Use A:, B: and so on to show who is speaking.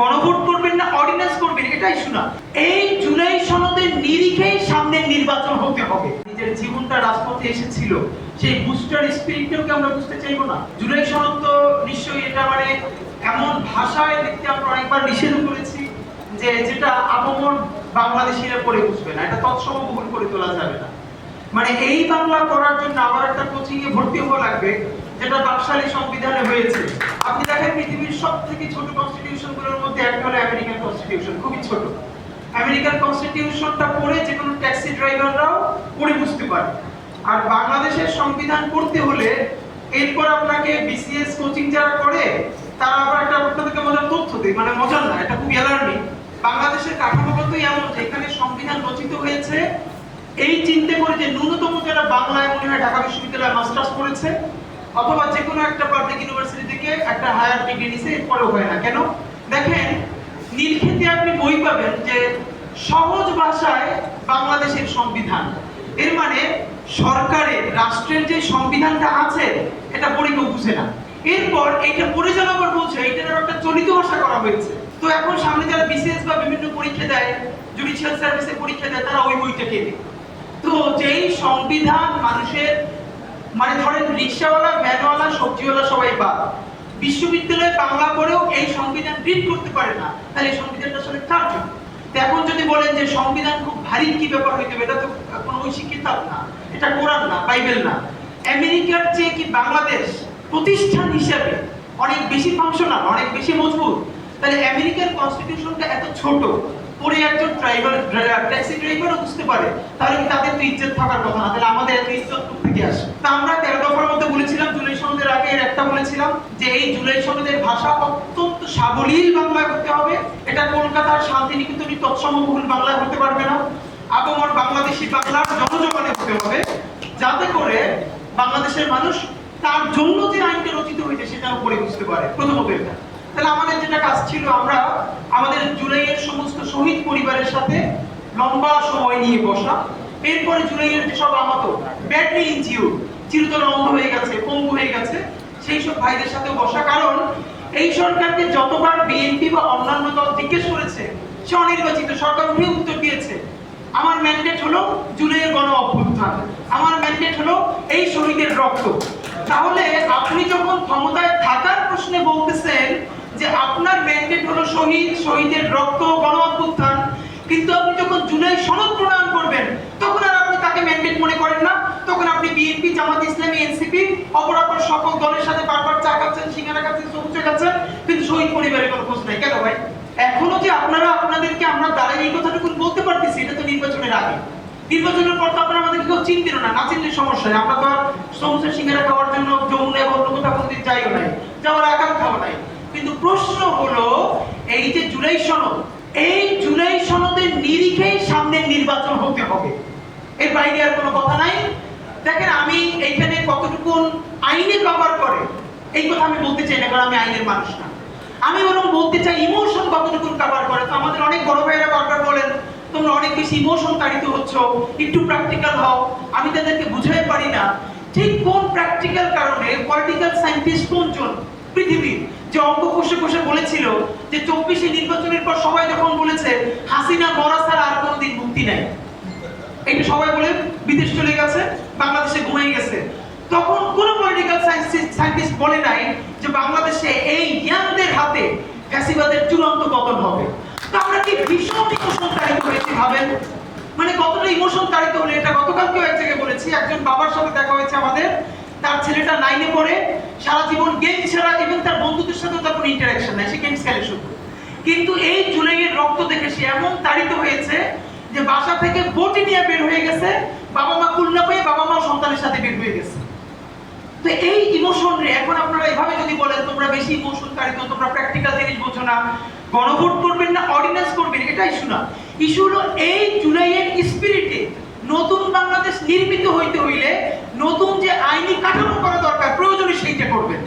A: গণভোট করবেন না অর্ডিন্যান্স করবেন, এটাই শোনা। এই জুলাই সনদের নিরিখেই সামনের নির্বাচন হতে হবে। নিজের জীবনটা রাজপথে এসেছিল, সেই বুস্টার স্পিরিটটাকে আমরা বুঝতে চাইব না? জুলাই সনদ তো নিশ্চয়ই এটা মানে এমন ভাষায় দেখতে আমরা অনেকবার নিষেধ করেছি যে যেটা আপমর বাংলাদেশিরা পড়ে বুঝবে না, এটা তৎসম বহুল করে তোলা যাবে না। মানে এই বাংলা করার জন্য আবার একটা কোচিং এ ভর্তি হওয়া লাগবে, যেটা বাকশালী সংবিধানে হয়েছে। আপনি দেখেন পৃথিবীর সব থেকে ছোট কনস্টিটিউশনগুলোর মধ্যে একটা হলো আমেরিকান কনস্টিটিউশন খুবই ছোট। আমেরিকান কনস্টিটিউশনটা পড়ে যে কোনো ট্যাক্সি ড্রাইভাররাও পড়ে বুঝতে পারে। আর বাংলাদেশের সংবিধান পড়তে হলে এরপর আপনাকে বিসিএস কোচিং যারা করে, তারা আবার একটা আপনাদেরকে মজার তথ্য দেয়। মানে মজার না, এটা খুব অ্যালার্মিং বাংলাদেশের কাঠামোগতই এমন যে এখানে সংবিধান রচিত হয়েছে। এই চিন্তা করে যে ন্যূনতম যারা বাংলায় মনে হয় ঢাকা বিশ্ববিদ্যালয়ে মাস্টার্স করেছে অথবা যে কোনো একটা পাবলিক ইউনিভার্সিটি থেকে একটা হায়ার ডিগ্রি নিছে, এরপরেও হয় না। কেন? দেখেন, নীলক্ষেতে আপনি বই পাবেন যে সহজ ভাষায় বাংলাদেশের সংবিধান। এর মানে সরকারের রাষ্ট্রের যে সংবিধানটা আছে, এটা পড়ে কেউ বুঝে না। এরপর এইটা পড়ে যাওয়ার পর বলছে এইটার একটা চলিত ভাষা করা হয়েছে। তো এখন সামনে যারা বিসিএস বা বিভিন্ন পরীক্ষা দেয় জুডিশিয়াল সার্ভিসে পরীক্ষা দেয়, তারা ওই বইটা কেনে তো যেই সংবিধান মানুষের মানে ধরেন রিক্সাওয়ালা, ভ্যানওয়ালা, সবজিওয়ালা সবাই বাদ। বিশ্ববিদ্যালয়ে বাংলা পড়েও এই সংবিধান রিড করতে পারে না। তাহলে এই সংবিধানটা আসলে কার জন্য? এখন যদি বলেন যে সংবিধান খুব ভারী কি ব্যাপার হইতে হবে এটা তো কোনো ঐশী কিতাব না। এটা কোরআন না, বাইবেল না। আমেরিকার চেয়ে কি বাংলাদেশ প্রতিষ্ঠান হিসেবে অনেক বেশি ফাংশনাল অনেক বেশি মজবুত? তাহলে আমেরিকার কনস্টিটিউশনটা এত ছোট পরে একজন ড্রাইভার ট্যাক্সি ড্রাইভারও বুঝতে পারে। তাহলে কি তাদের তো ইজ্জত থাকার কথা না? তাহলে আমাদের এত ইজ্জত থেকে আসে? তা আমরা তেরো দফার মধ্যে বলেছিলাম, জুলাই সনদের আগে এর একটা বলেছিলাম যে এই জুলাই সনদের ভাষা অত্যন্ত সাবলীল বাংলায় হতে হবে। এটা কলকাতার শান্তিনিকেতনী তৎসমবহুল বাংলায় হতে পারবে না। আবমর বাংলাদেশি বাংলার জনজীবনে হতে হবে। যাতে করে বাংলাদেশের মানুষ তার জন্য যে আইনটা রচিত হয়েছে সেটা পড়ে বুঝতে পারে। প্রথমত এটা। তাহলে আমাদের যেটা কাজ ছিল, আমরা আমাদের জুলাইয়ের সমস্ত শহীদ পরিবারের সাথে লম্বা সময় নিয়ে বসা। এরপরে জুলাইয়ের যেসব আহত ব্যাডলি ইনজিউ চিরতর অন্ধ হয়ে গেছে, পঙ্গু হয়ে গেছে, সেই সব ভাইদের সাথে বসা। কারণ এই সরকারকে যতবার বিএনপি বা অন্যান্য দল জিজ্ঞেস করেছে, সে অনির্বাচিত। সরকার উঠে উত্তর দিয়েছে, আমার ম্যান্ডেট হলো জুলাইয়ের গণ অভ্যুত্থান। আমার ম্যান্ডেট হলো এই শহীদের রক্ত। তাহলে আপনি যখন ক্ষমতায় থাকার প্রশ্নে বলতেছেন যে আপনার ম্যান্ডেট হলো শহীদ, শহীদের রক্ত, গণ অভ্যুত্থান। কিন্তু আপনি যখন জুলাই সনদ প্রণয়ন করবেন, তখন আর আপনি তাকে ম্যান্ডেট মনে করেন না। তখন আপনি বিএনপি জামাত ইসলামী এনসিপি অপরাপর সকল দলের সাথে বারবার চা খাচ্ছেন, সিঙ্গারা খাচ্ছেন সবুজে খাচ্ছেন কিন্তু শহীদ পরিবারের কোনো খোঁজ নাই। কেন ভাই? এখনও যে আপনারা আপনাদেরকে আমরা দাঁড়িয়ে এই কথাটুকু বলতে পারতেছি, এটা তো নির্বাচনের আগে। নির্বাচনের পর তো আপনারা আমাদেরকে কেউ চিনতেন না না চিনলে সমস্যা আমরা তো আর সমুদ্রের সিঙ্গারা খাওয়ার জন্য যমুনা এবং অন্য কোথাও কোনোদিন যাইও নাই, যাওয়ার আকাঙ্ক্ষাও নাই। কিন্তু প্রশ্ন হলো, এই যে জুলাই সনদ, এই জুলাই সনদের নিরিখেই সামনের নির্বাচন হতে হবে। এর বাইরে আর কোনো কথা নাই। দেখেন, আমি এইখানে কতটুকু আইনে কভার করে, এই কথা আমি বলতে চাই না, কারণ আমি আইনের মানুষ না। আমি বরং বলতে চাই, ইমোশন কতটুকু কভার করে? তো আমাদের অনেক বড় ভাইয়েরা বারবার বলেন, তোমরা অনেক বেশি ইমোশন তাড়িত হচ্ছ, একটু প্র্যাকটিক্যাল হও। আমি তাদেরকে বুঝাই পারি না, ঠিক কোন প্র্যাকটিক্যাল কারণে পলিটিক্যাল সায়েন্টিস্ট কোনজন পৃথিবীর? যে অঙ্ক কষে কষে বলেছিল যে চব্বিশে নির্বাচনের পর সবাই যখন বলেছে, হাসিনা মরা ছাড়া আর কোনোদিন মুক্তি নাই। এটা সবাই বলে, বিদেশ চলে গেছে, বাংলাদেশে ঘুমিয়ে গেছে। তখন কোন পলিটিক্যাল সায়েন্টিস্ট বলে নাই যে বাংলাদেশে এই জ্ঞানদের হাতে ফ্যাসিবাদের চূড়ান্ত পতন হবে। তো আমরা কি ভীষণ ইমোশন তাড়িত হয়েছি ভাবেন? মানে কতটা ইমোশন তাড়িত হলে, এটা গতকালকেও এক জায়গায় বলেছি, একজন বাবার সাথে দেখা হয়েছে আমাদের। তার ছেলেটা নাইনে পড়ে, সারা জীবন গেম ছাড়া এবং তার বন্ধুদের সাথেও তার কোনো ইন্টারাকশন নাই, সে গেমস খেলে শুধু কিন্তু এই জুলাইয়ের রক্ত দেখে সে এমন তাড়িত হয়েছে যে বাসা থেকে বটি নিয়ে বের হয়ে গেছে, বাবা মা কুলনা পেয়ে বাবা মা সন্তানের সাথে বের হয়ে গেছে। তো এই ইমোশন রে এখন আপনারা এভাবে যদি বলেন, তোমরা বেশি ইমোশন তাড়িত তোমরা প্র্যাকটিক্যাল জিনিস বোঝো না, গণভোট করবেন না অর্ডিন্যান্স করবেন এটা ইস্যু না। ইস্যু হলো এই জুলাইয়ের স্পিরিটে নতুন বাংলাদেশ নির্মিত হইতে হইলে নতুন যে আইনি কাঠামো করা দরকার প্রয়োজনে সেইটা করবেন।